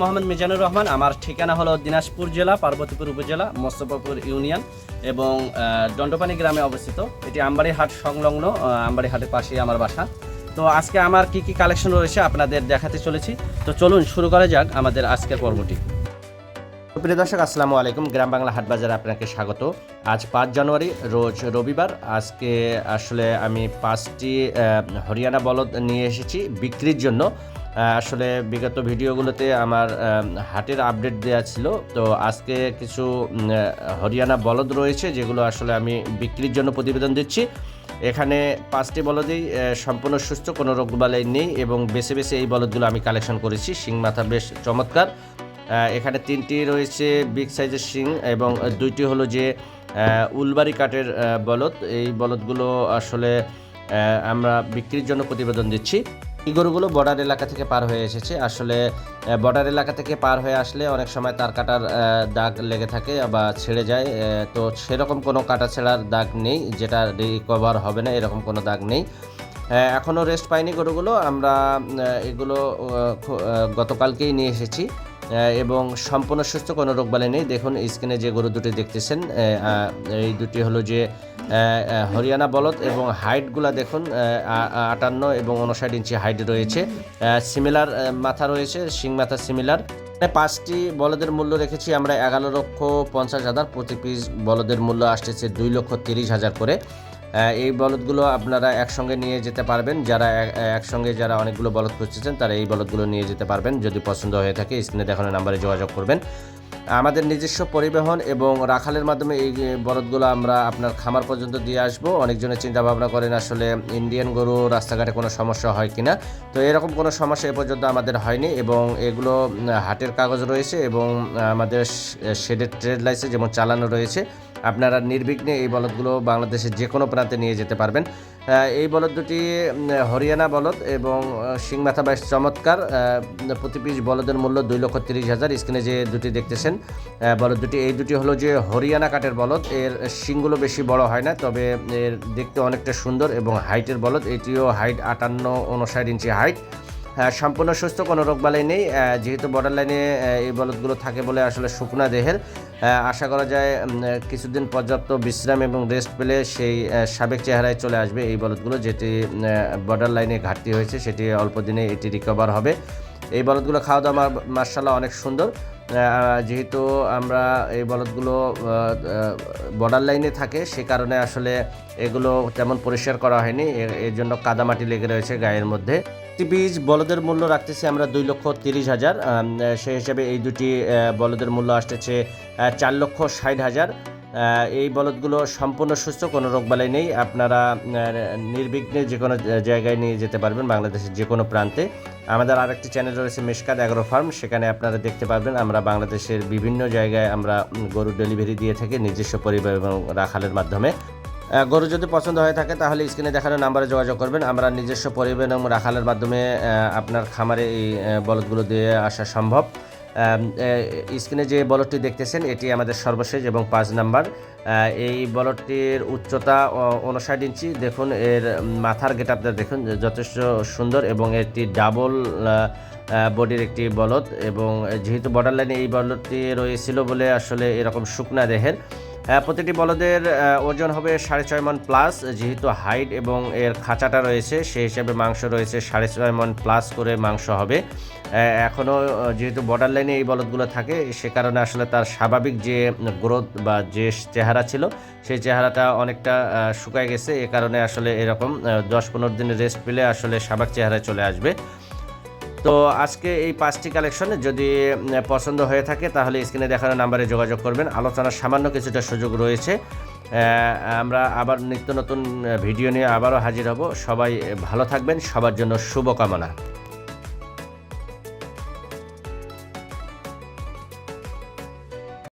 মোহাম্মদ মিজানুর রহমান। আমার ঠিকানা হলো দিনাজপুর জেলা, পার্বতীপুর উপজেলা, মোস্তফাপুর ইউনিয়ন এবং দণ্ডপানি গ্রামে অবস্থিত। এটি আমবাড়ি হাট সংলগ্ন আমবাড়ি হাটের পাশেই আমার বাসা। তো আজকে আমার কি কি কালেকশন রয়েছে আপনাদের দেখাতে চলেছি। তো চলুন শুরু করা যাক আমাদের আজকের পর্বটি। প্রিয় দর্শক, আসসালামু আলাইকুম। গ্রাম বাংলা হাট বাজারে আপনাকে স্বাগত। আজ পাঁচ জানুয়ারি, রোজ রবিবার। আজকে আসলে আমি পাঁচটি হরিয়ানা বলদ নিয়ে এসেছি বিক্রির জন্য। আসলে বিগত ভিডিওগুলোতে আমার হাটের আপডেট দেওয়া ছিল। তো আজকে কিছু হরিয়ানা বলদ রয়েছে যেগুলো আসলে আমি বিক্রির জন্য প্রতিবেদন দিচ্ছি। এখানে পাঁচটি বলদেই সম্পূর্ণ সুস্থ কোনো রোগবালাই নেই এবং বেছে বেছে এই বলদগুলো আমি কালেকশন করেছি। শিং মাথা বেশ চমৎকার। এখানে তিনটি রয়েছে বিগ সাইজের শিং এবং দুইটি হলো যে আহ, উলবাড়ি কাঠের বলদ। এই বলদগুলো আসলে আমরা বিক্রির জন্য প্রতিবেদন দিচ্ছি। এই গরুগুলো বর্ডার এলাকা থেকে পার হয়ে এসেছে। আসলে বর্ডার এলাকা থেকে পার হয়ে আসলে অনেক সময় তার কাটার দাগ লেগে থাকে বা ছেড়ে যায়। তো সেরকম কোনো কাটা ছেঁড়ার দাগ নেই, যেটা রিকভার হবে না, এরকম কোনো দাগ নেই। এখনও রেস্ট পাইনি গরুগুলো। আমরা এগুলো গতকালকেই নিয়ে এসেছি। এবং সম্পূর্ণ সুস্থ, কোনো রোগবালাই নেই। দেখুন, স্ক্রিনে যে গরু দুটি দেখতেছেন এই দুটি হলো যে হরিয়ানা বলদ এবং হাইটগুলা দেখুন আটান্ন এবং উনষাট ইঞ্চি হাইট রয়েছে। সিমিলার মাথা রয়েছে, শিং মাথা সিমিলার পাঁচটি বলদের মূল্য রেখেছি, আমরা এগারো লক্ষ পঞ্চাশ হাজার প্রতি পিস বলদের মূল্য আসতেছে দুই লক্ষ তিরিশ হাজার করে। এই বলদগুলো আপনারা একসঙ্গে নিয়ে যেতে পারবেন। যারা একসঙ্গে যারা অনেকগুলো বলদ খুঁজতেছেন, তারা এই বলদগুলো নিয়ে যেতে পারবেন। যদি পছন্দ হয়ে থাকে, স্ক্রিনে দেখানো নাম্বারে যোগাযোগ করবেন। আমাদের নিজস্ব পরিবহন এবং রাখালের মাধ্যমে এই বলদগুলো আমরা আপনার খামার পর্যন্ত দিয়ে আসব। অনেকজনের চিন্তা ভাবনা করেন আসলে ইন্ডিয়ান গরু রাস্তাঘাটে কোনো সমস্যা হয় কিনা। তো এরকম কোনো সমস্যা এ পর্যন্ত আমাদের হয়নি এবং এগুলো হাটের কাগজ রয়েছে এবং আমাদের শেডের ট্রেড লাইসেন্স যেমন চালানো রয়েছে আপনারা নির্বিঘ্নে এই বলদগুলো বাংলাদেশের যে কোনো প্রান্তে নিয়ে যেতে পারবেন। এই বলদ দুটি হরিয়ানা বলদ এবং আহ, শিং মাথা বেশ চমৎকার। প্রতি পিস বলদের মূল্য দুই লক্ষ তিরিশ হাজার। স্ক্রিনে যে দুটি দেখতেছেন বলদ দুটি এই দুটি হলো যে হরিয়ানা কাঠের বলদ। এর শিংগুলো বেশি বড় হয় না তবে এর দেখতে অনেকটা সুন্দর এবং হাইটের বলদ। এটিও হাইট আটান্ন উনষাট ইঞ্চি হাইট। সম্পূর্ণ সুস্থ, কোনো রোগবালাই নেই। যেহেতু বর্ডার লাইনে এই বলদগুলো থাকে বলে আসলে শুকনা দেহের। আশা করা যায় কিছুদিন পর্যাপ্ত বিশ্রাম এবং রেস্ট পেলে সেই সাবেক চেহারায় চলে আসবে এই বলদগুলো, যেটি বর্ডার লাইনে ঘাটতি হয়েছে, সেটি অল্প দিনে এটি রিকভার হবে। এই বলদগুলো খাওয়া দাওয়া মার্শাল্লাহ অনেক সুন্দর। যেহেতু আমরা এই বলদগুলো বর্ডার লাইনে থাকে, সে কারণে আসলে এগুলো তেমন পরিষ্কার করা হয়নি। এর- জন্য কাদামাটি লেগে রয়েছে গায়ের মধ্যে। একটি বীজ বলদের মূল্য রাখতেছি আমরা দুই লক্ষ তিরিশ হাজার সেই হিসাবে এই দুটি বলদের মূল্য আসতেছে চার লক্ষ ষাট হাজার। এই বলদগুলো সম্পূর্ণ সুস্থ কোনো রোগবালাই নেই। আপনারা নির্বিঘ্নে যে কোনো জায়গায় নিয়ে যেতে পারবেন বাংলাদেশের যে কোনো প্রান্তে। আমাদের আরেকটি চ্যানেল রয়েছে মেশকাত অ্যাগ্রো ফার্ম সেখানে আপনারা দেখতে পারবেন আমরা বাংলাদেশের বিভিন্ন জায়গায় আমরা উম, গরু ডেলিভারি দিয়ে থাকি নিজস্ব পরিবার এবং রাখালের মাধ্যমে। গরু যদি পছন্দ হয়ে থাকে, তাহলে স্ক্রিনে দেখানো নাম্বারে যোগাযোগ করবেন। আমরা নিজস্ব পরিবহন এবং রাখালের মাধ্যমে আপনার খামারে এই বলদগুলো দিয়ে আসা সম্ভব। স্ক্রিনে যে বলদটি দেখতেছেন, এটি আমাদের সর্বশেষ এবং পাঁচ নাম্বার। এই বলদটির উচ্চতা উনষাট ইঞ্চি। দেখুন, এর মাথার গেট আপনার দেখুন যথেষ্ট সুন্দর এবং এটি ডাবল বডির একটি বলদ এবং যেহেতু বর্ডার লাইনে এই বলদটি রয়েছিল বলে আসলে এরকম শুকনা দেহের প্রতিটি বলদের ওজন হবে সাড়ে ছয় মন প্লাস যেহেতু হাইট এবং এর খাঁচাটা রয়েছে, সেই হিসাবে মাংস রয়েছে সাড়ে ছয় মন প্লাস করে মাংস হবে। এখনও যেহেতু বর্ডার লাইনে এই বলদগুলো থাকে, সে কারণে আসলে তার স্বাভাবিক যে গ্রোথ বা যে চেহারা ছিল, সেই চেহারাটা অনেকটা শুকায় গেছে। এ কারণে আসলে এরকম দশ পনেরো দিন রেস্ট পেলে আসলে স্বাভাবিক চেহারায় চলে আসবে। তো আজকে এই পাঁচটি কালেকশনে যদি পছন্দ হয়ে থাকে, তাহলে স্ক্রিনে দেখানো নাম্বারে যোগাযোগ করবেন। আলোচনার সামান্য কিছুটা সুযোগ রয়েছে। আমরা আবার নিত্য নতুন ভিডিও নিয়ে আবারও হাজির হব। সবাই ভালো থাকবেন। সবার জন্য শুভকামনা।